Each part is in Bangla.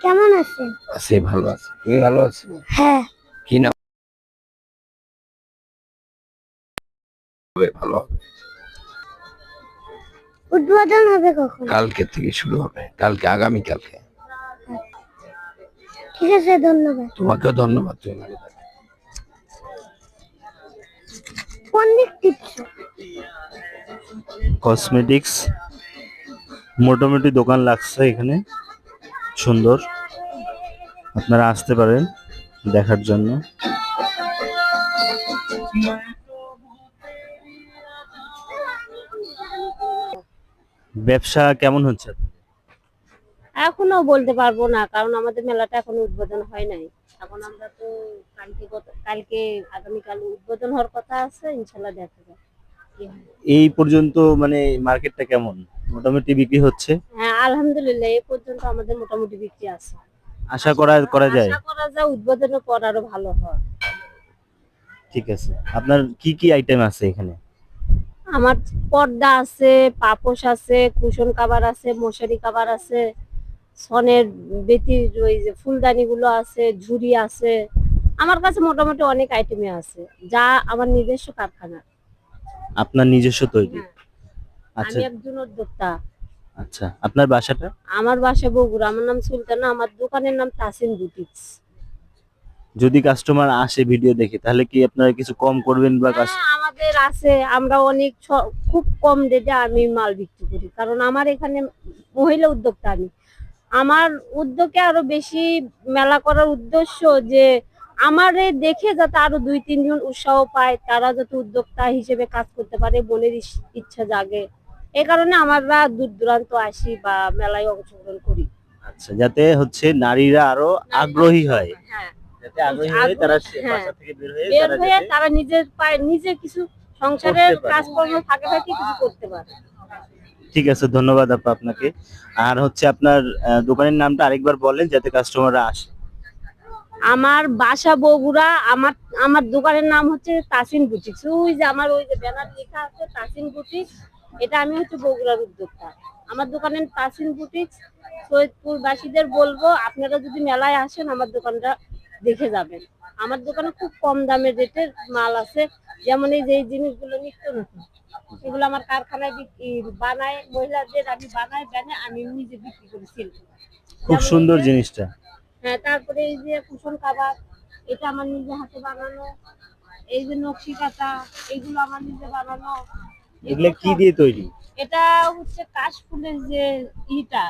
কেমন আছেন? আছে ভালো আছে। তুমি ভালো আছো? হ্যাঁ। কি নাম? হবে ভালো হবে। উদ্বোধন হবে কখন? কালকে থেকে শুরু হবে। কালকে আগামী কালকে ঠিক আছে ধন্যবাদ। তোমাকেও ধন্যবাদ তুমি ভালো থাকো। কোন দিক টিপছো? কসমেটিক্স মোটামুটি দোকান লাগছে এখানে। সুন্দর। আপনারা আসতে পারেন দেখার জন্য। ব্যবসা কেমন হচ্ছে? এখনও বলতে পারব না কারণ আমাদের মেলাটা এখনও উদ্বোধন হয় নাই। এখন আমরা তো কালকে কালকে আগামীকাল উদ্বোধন হওয়ার কথা আছে ইনশাল্লাহ দেখা হয়। এই পর্যন্ত মানে মার্কেটটা কেমন? মোটামুটি বিক্রি হচ্ছে? হ্যাঁ আলহামদুলিল্লাহ এই পর্যন্ত আমাদের মোটামুটি বিক্রি আছে। আশা করা করা যায়? আশা করা যায় উদ্বোধনের পর আরও ভালো হয়। ঠিক আছে। আপনার কি কি আইটেম আছে এখানে? আমার পর্দা আছে পাপোশ আছে কুশন কাভার আছে মশারি কাভার আছে সনের বেতির ওই যে ফুলদানি গুলো আছে ঝুড়ি আছে। আমার কাছে মোটামুটি অনেক আইটেমই আছে। যা আমার নিজস্ব কারখানা। আপনার নিজস্ব তৈরি। হ্যাঁ। আচ্ছা। আমি একজন উদ্যোক্তা। আচ্ছা আপনার বাসাটা? আমার বাসা বগুড়া আমার নাম সুলতানা আমার দোকানের নাম তাসিন বুটিক্স। যদি কাস্টমার আসে ভিডিও দেখে তাহলে কি আপনারা কিছু কম করবেন বা হ্যাঁ, আমাদের আছে আমরা অনেক খুব কম রেটে আমি মাল বিক্রি করি কারণ আমার এখানে মহিলা উদ্যোক্তা আমি। আমার উদ্যোগে আরও বেশি মেলা করার উদ্দেশ্য যে আমারে দেখে যাতে আরও দুই তিনজন উৎসাহ পায় তারা যাতে উদ্যোক্তা হিসেবে কাজ করতে পারে ইস- ইচ্ছা জাগে। এই কারণে আমরা দূর দূরান্ত আসি বা মেলায় অংশগ্রহণ করি। আচ্ছা যাতে হচ্ছে নারীরা আরও আগ্রহী হয়। হ্যাঁ যাতে আগ্রহী হয় তারা হ্যাঁ। বাসা থেকে বের হয়ে বের হয়ে তারা নিজের পায়ে নিজে কিছু সংসারের কাজকর্ম ফাঁকে ফাঁকে কিছু করতে পারে। ঠিক আছে ধন্যবাদ আপা আপনাকে। আর হচ্ছে আপনার দোকানের নামটা আরেকবার বলেন যাতে কাস্টমাররা আসে। আমার বাসা বগুড়া আমার আমার দোকানের নাম হচ্ছে তাসিন বুটিক্স ওই যে আমার ওই যে ব্যানার লেখা আছে তাসিন বুটিক্স এটা আমি হচ্ছে বগুড়ার উদ্যোক্তা। আমার দোকানের তাসিন বুটিক্স সৈয়দপুর বাসীদের বলব আপনারা যদি মেলায় আসেন আমার দোকানটা দেখে যাবেন। আমার দোকানে খুব কম দামের রেটের মাল আছে যেমন এই যে জিনিসগুলো নিত্য নতুন। এগুলো আমার কারখানায় বিক্রি বানায় মহিলাদের আমি বানাই ব্যানে আমি নিজে বিক্রি করেছি খুব সুন্দর জিনিসটা। হ্যাঁ তারপরে এই যে কুশন কাবাব এটা আমার নিজে হাতে বানানো। এই যে নকশি কাটা এগুলো আমার নিজে বানানো। এগুলো কি দিয়ে তৈরি? এটা হচ্ছে কাশফুলের যে ইটা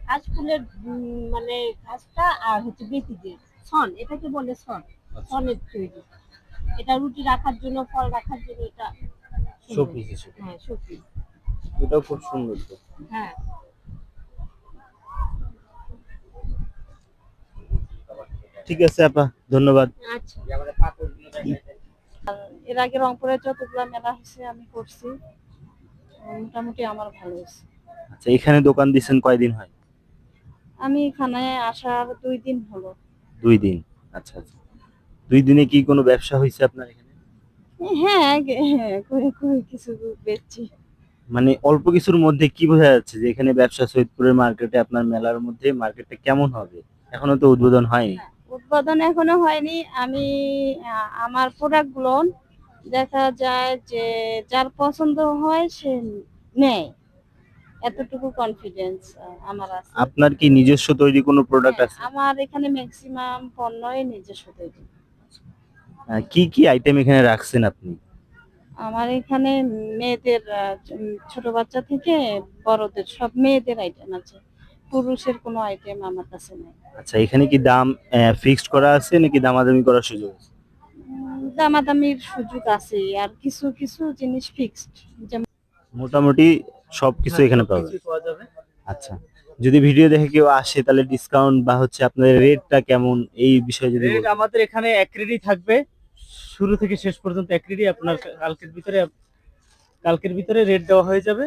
কাশফুলের উম, মানে কাজটা আর হচ্ছে বেতি দিয়ে ছন এটাকে বলে ছন ছনের তৈরি। এটা রুটি রাখার জন্য ফল রাখার জন্য এটা। শোপিস হিসেবে। হ্যাঁ শোপিস। এটাও খুব সুন্দর তো। হ্যাঁ। ঠিক আছে আপা ধন্যবাদ। আচ্ছা। এর আগে রংপুরে যতগুলো মেলা হয়েছে আমি করছি। মোটামুটি আমার ভালো হয়েছে। আচ্ছা এখানে দোকান দিচ্ছেন কয়দিন হয়? আমি এখানে আসার দুই দিন হলো। দুই দিন? আচ্ছা আচ্ছা। দুই দিনে কি কোনো ব্যবসা হয়েছে আপনার এখানে? হ্যাঁ হ্যাঁ করে করে কিছু বেচছি। মানে অল্প কিছুর মধ্যে কি বোঝা যাচ্ছে যে এখানে ব্যবসা সৈয়দপুরের মার্কেটে আপনার মেলার মধ্যে মার্কেটটা কেমন হবে? এখনও তো উদ্বোধন হয়নি। উদ্বোধন এখনও হয়নি। আমি আমার প্রোডাক্টগুলো দেখা যায় যে যার পছন্দ হয় সে নেয়। এতটুকু কনফিডেন্স আমার আছে। আপনার কি নিজস্ব তৈরি কোনো প্রোডাক্ট হ্যাঁ, আছে? আমার এখানে ম্যাক্সিমাম পণ্যই নিজস্ব তৈরি। কি কি আইটেম এখানে রাখছেন আপনি? আমার এখানে মেয়েদের ছোট বাচ্চা থেকে বড়দের সব মেয়েদের আইটেম আছে। পুরুষের কোনো আইটেম আমার কাছে নেই। আচ্ছা এখানে কি দাম ফিক্সড করা আছে নাকি দামাদামি করার সুযোগ আছে? দামাদামির সুযোগ আছে আর কিছু কিছু জিনিস ফিক্সড যেমন মোটামুটি সবকিছু এখানে পাওয়া যাবে। আচ্ছা যদি ভিডিও দেখে কেউ আসে তাহলে ডিসকাউন্ট বা হচ্ছে আপনাদের রেটটা কেমন এই বিষয়ে যদি রেট আমাদের এখানে এক থাকবে শুরু থেকে শেষ পর্যন্ত এক আপনার কালকের ভিতরে কালকের ভিতরে রেট দেওয়া হয়ে যাবে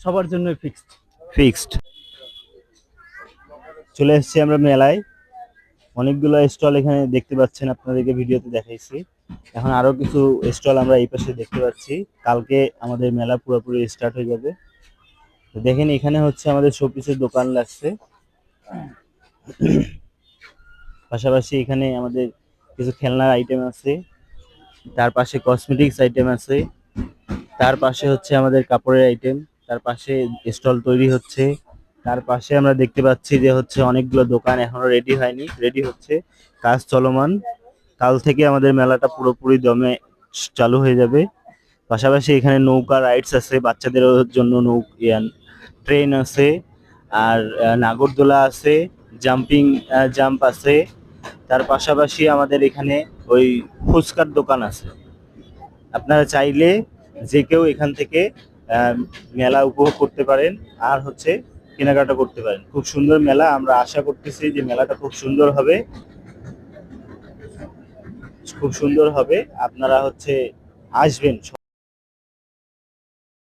সবার জন্য ফিক্সড ফিক্সড চলে এসেছি আমরা মেলায়। অনেকগুলো স্টল এখানে দেখতে পাচ্ছেন, আপনাদেরকে ভিডিওতে দেখাইছি। এখন আরও কিছু স্টল আমরা এই পাশে দেখতে পাচ্ছি। কালকে আমাদের মেলা পুরোপুরি স্টার্ট হয়ে যাবে। তো দেখেন, এখানে হচ্ছে আমাদের শোপিসের দোকান লাগছে। পাশাপাশি এখানে আমাদের কিছু খেলনার আইটেম আছে। তার পাশে কসমেটিক্স আইটেম আছে। তার পাশে হচ্ছে আমাদের কাপড়ের আইটেম তার পাশে স্টল তৈরি হচ্ছে। তার পাশে আমরা দেখতে পাচ্ছি যে হচ্ছে অনেকগুলো দোকান এখনও রেডি হয়নি রেডি হচ্ছে, কাজ চলমান। কাল থেকে আমাদের মেলাটা পুরোপুরি দমে চালু হয়ে যাবে। পাশাপাশি এখানে নৌকা রাইডস আছে, বাচ্চাদের জন্য নৌ ট্রেন আছে, আর নাগরদোলা আছে জাম্পিং জাম্প আছে। তার পাশাপাশি আমাদের এখানে ওই ফুচকার দোকান আছে। আপনারা চাইলে যে কেউ এখান থেকে মেলা উপভোগ করতে পারেন। আর হচ্ছে কেনাকাটা করতে পারেন। খুব সুন্দর মেলা, আমরা আশা করতেছি যে মেলাটা খুব সুন্দর হবে। খুব সুন্দর হবে। আপনারা হচ্ছে আসবেন